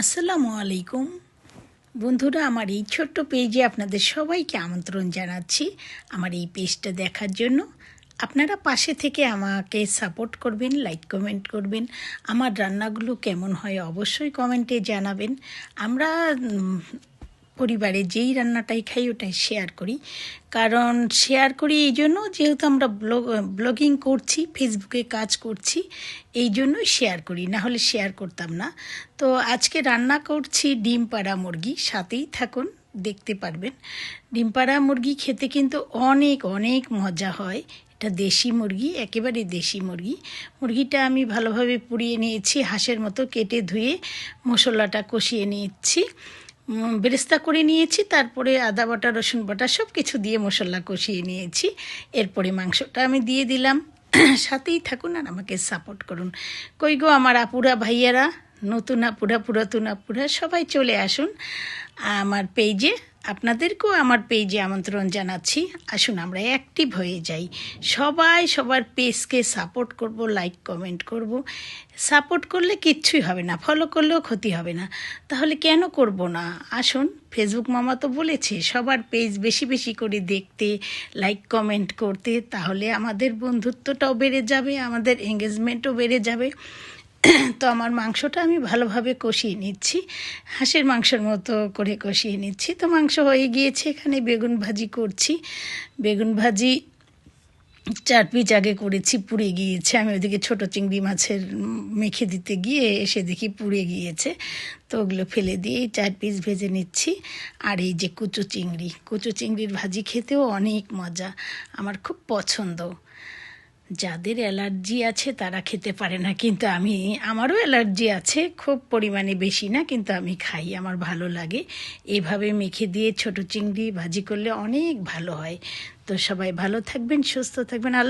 আসসালামু আলাইকুম। বন্ধুরা, আমার এই ছোট্ট পেজে আপনাদের সবাইকে আমন্ত্রণ জানাচ্ছি আমার এই পেজটা দেখার জন্য। আপনারা পাশে থেকে আমাকে সাপোর্ট করবেন, লাইক কমেন্ট করবেন, আমার রান্নাগুলো কেমন হয় অবশ্যই কমেন্টে জানাবেন। আমরা পরিবারে যেই রান্নাটাই খাই ওটাই শেয়ার করি। কারণ শেয়ার করি এই জন্য যেহেতু আমরা ব্লগ ব্লগিং করছি ফেসবুকে কাজ করছি, এই জন্যই শেয়ার করি, না হলে শেয়ার করতাম না। তো আজকে রান্না করছি ডিম পাড়া মুরগি, সাথেই থাকুন, দেখতে পারবেন। ডিম পাড়া মুরগি খেতে কিন্তু অনেক অনেক মজা হয়। এটা দেশি মুরগি, একেবারে দেশি মুরগি। মুরগিটা আমি ভালোভাবে পুড়িয়ে নিয়েছি, হাঁসের মতো কেটে ধুয়ে মশলাটা কষিয়ে নিয়েছি বেরেস্তা করে নিয়েছি, তারপরে আদা বাটা, রসুন বাটা সব কিছু দিয়ে মশলা কষিয়ে নিয়েছি। এরপরে মাংসটা আমি দিয়ে দিলাম। সাথেই থাকুন আর আমাকে সাপোর্ট করুন। কই গো আমার আপুরা ভাইয়ারা, নতুন আপুরা, পুরাতন আপুরা, সবাই চলে আসুন আমার পেজে আপনাদেরকেও আমার পেজে আমন্ত্রণ জানাচ্ছি। আসুন, আমরা অ্যাক্টিভ হয়ে যাই। সবাই সবার পেজকে সাপোর্ট করব লাইক কমেন্ট করব। সাপোর্ট করলে কিচ্ছুই হবে না ফলো করলেও ক্ষতি হবে না। তাহলে কেন করব না? আসুন ফেসবুক মামা তো বলেছে, সবার পেজ বেশি বেশি করে দেখতে লাইক কমেন্ট করতে, তাহলে আমাদের বন্ধুত্বটাও বেড়ে যাবে, আমাদের এঙ্গেজমেন্টও বেড়ে যাবে। তো আমার মাংসটা আমি ভালোভাবে কষিয়ে নিচ্ছি। হাঁসের মাংসের মতো করে কষিয়ে নিচ্ছি। তো মাংস হয়ে গিয়েছে, এখানে বেগুন ভাজি করছি। বেগুন ভাজি চার পিস আগে করেছি, পুড়ে গিয়েছে। আমি ওদিকে ছোট চিংড়ি মাছের মেখে দিতে গিয়ে এসে দেখি পুড়ে গিয়েছে। তো ওগুলো ফেলে দিয়ে চার পিস ভেজে নিচ্ছি। আর এই যে কুচু চিংড়ি, কুচু চিংড়ির ভাজি খেতেও অনেক মজা। আমার খুব পছন্দ। যাদের অ্যালার্জি আছে তারা খেতে পারে না, কিন্তু আমি, আমারও অ্যালার্জি আছে, খুব পরিমাণে বেশি না, কিন্তু আমি খাই, আমার ভালো লাগে। এভাবে মেখে দিয়ে ছোট চিংড়ি ভাজি করলে অনেক ভালো হয়। তো সবাই ভালো থাকবেন, সুস্থ থাকবেন, আল্লাহ